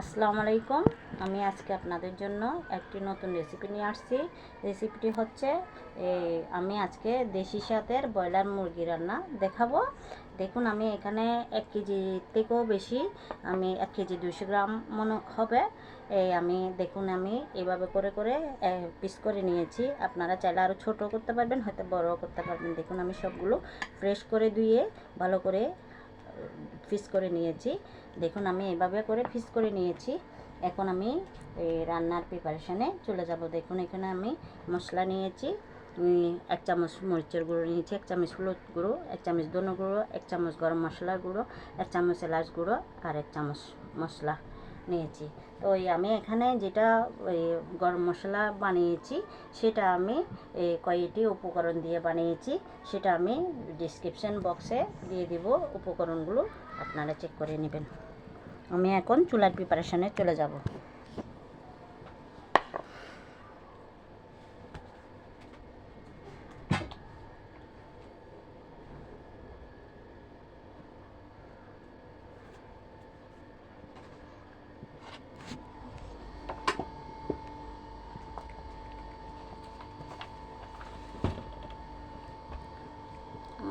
আসসালামু আলাইকুম। আমি আজকে আপনাদের জন্য একটি নতুন রেসিপি নিয়ে আসছি। রেসিপিটি হচ্ছে আমি আজকে দেশি স্বাদের ব্রয়লার মুরগি রান্না দেখাবো। দেখুন, আমি এখানে এক কেজি থেকেও বেশি, আমি এক কেজি দুশো গ্রাম মনে হবে। এই আমি, দেখুন, আমি এভাবে করে করে পিস করে নিয়েছি। আপনারা চাইলে আরও ছোটো করতে পারবেন, হয়তো বড়ও করতে পারবেন। দেখুন, আমি সবগুলো ফ্রেশ করে ধুয়ে ভালো করে ফিস করে নিয়েছি। দেখুন, আমি এভাবে করে ফিস করে নিয়েছি। এখন আমি রান্নার প্রিপারেশানে চলে যাব। দেখুন, এখানে আমি মশলা নিয়েছি। এক চামচ মরিচের গুঁড়ো নিয়েছি, এক চামচ হলুদ গুঁড়ো, এক চামচ ধনে গুঁড়ো, এক চামচ গরম মশলার গুঁড়ো, এক চামচ এলাচ গুঁড়ো আর এক চামচ মশলা। নিয়েছি। তো আমি এখানে যেটা গরম মশলা বানিয়েছি, সেটা আমি কয়েকটি উপকরণ দিয়ে বানিয়েছি, সেটা আমি ডিসক্রিপশান বক্সে দিয়ে দিব, উপকরণগুলো আপনারা চেক করে নেবেন। আমি এখন চুলার প্রিপারেশানে চলে যাব।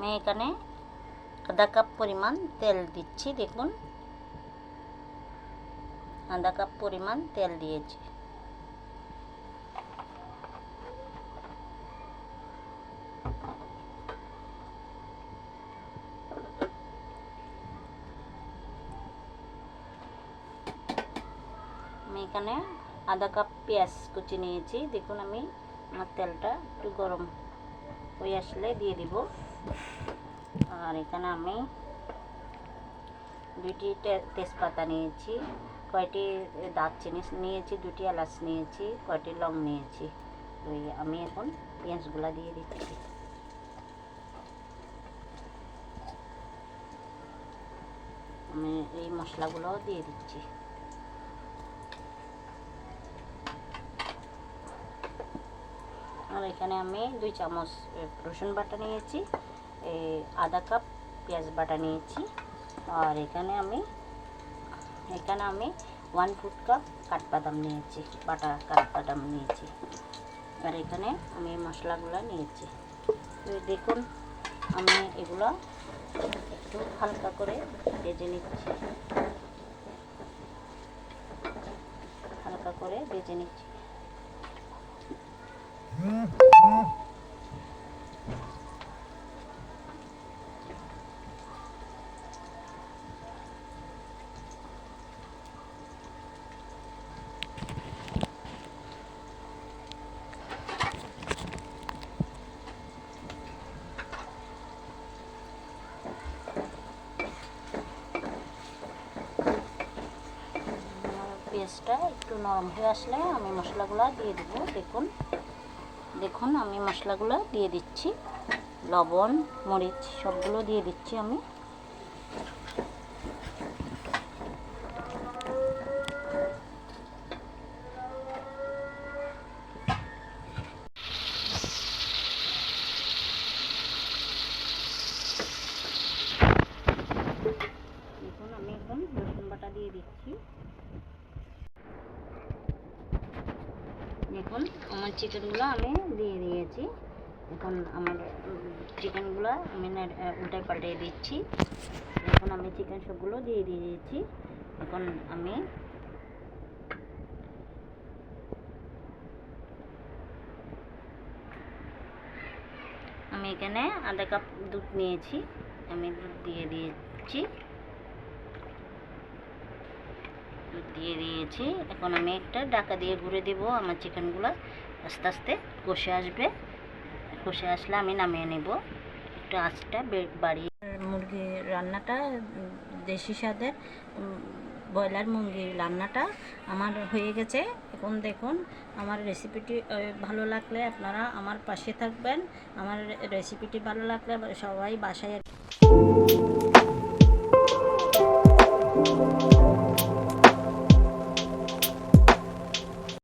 আমি এখানে আধা কাপ পরিমাণ তেল দিচ্ছি, দেখুন। আধা কাপ পরিমাণ তেল দিয়েছি। আমি এখানে আধা কাপ পেঁয়াজ কুচি নিয়েছি, দেখুন আমি আমার তেলটা একটু গরম হয়ে আসলে দিয়ে দিব। আর এখানে আমি দুইটি তেজপাতা নিয়েছি, কয়টি দারচিনি নিয়েছি দুটি এলাচ নিয়েছি, কয়টি লং নিয়েছি। ওই আমি এখন পেঁয়াজগুলো দিয়ে দিচ্ছি। আমি এই মশলাগুলোও দিয়ে দিচ্ছি। আর এখানে আমি দুই চামচ রসুন বাটা নিয়েছি আধা কাপ পেঁয়াজ বাটা নিয়েছি, আর এখানে আমি এখানে আমি ওয়ান ফুট কাপ কাঠবাদাম নিয়েছি, বাটা কাঠবাদাম নিয়েছি, আর এখানে আমি মশলাগুলো নিয়েছি। দেখুন, আমি এগুলো একটু হালকা করে ভেজে নিচ্ছি। হালকা করে ভেজে নিচ্ছি। পেঁয়াজটা একটু নরম হয়ে আসলে আমি মশলাগুলো দিয়ে দেবো দেখুন দেখুন আমি মশলাগুলো দিয়ে দিচ্ছি। লবণ মরিচ সবগুলো দিয়ে দিচ্ছি আমি। দিয়ে দিচ্ছি। দেখুন আমার চিকেনগুলো আমি দিয়ে দিয়েছি। এখন আমার চিকেনগুলো আমি উল্টায় পাল্টে দিচ্ছি। এখন আমি চিকেন সবগুলো দিয়ে দিয়ে দিয়েছি। এখন আমি আমি এখানে আধা কাপ দুধ নিয়েছি। আমি দুধ দিয়ে দিয়েছি। দুধ দিয়ে দিয়েছি। এখন আমি একটা ডাকা দিয়ে ঘুরে দিব আমার চিকেনগুলো। আস্তে আস্তে কষে আসবে। কষে আসলে আমি নামিয়ে নেব। একটু আঁচটা বাড়িয়ে মুরগি রান্নাটা দেশি স্বাদের ব্রয়লার মুরগি রান্নাটা আমার হয়ে গেছে। এখন দেখুন, আমার রেসিপিটি ভালো লাগলে আপনারা আমার পাশে থাকবেন। আমার রেসিপিটি ভালো লাগলে সবাই বাসায়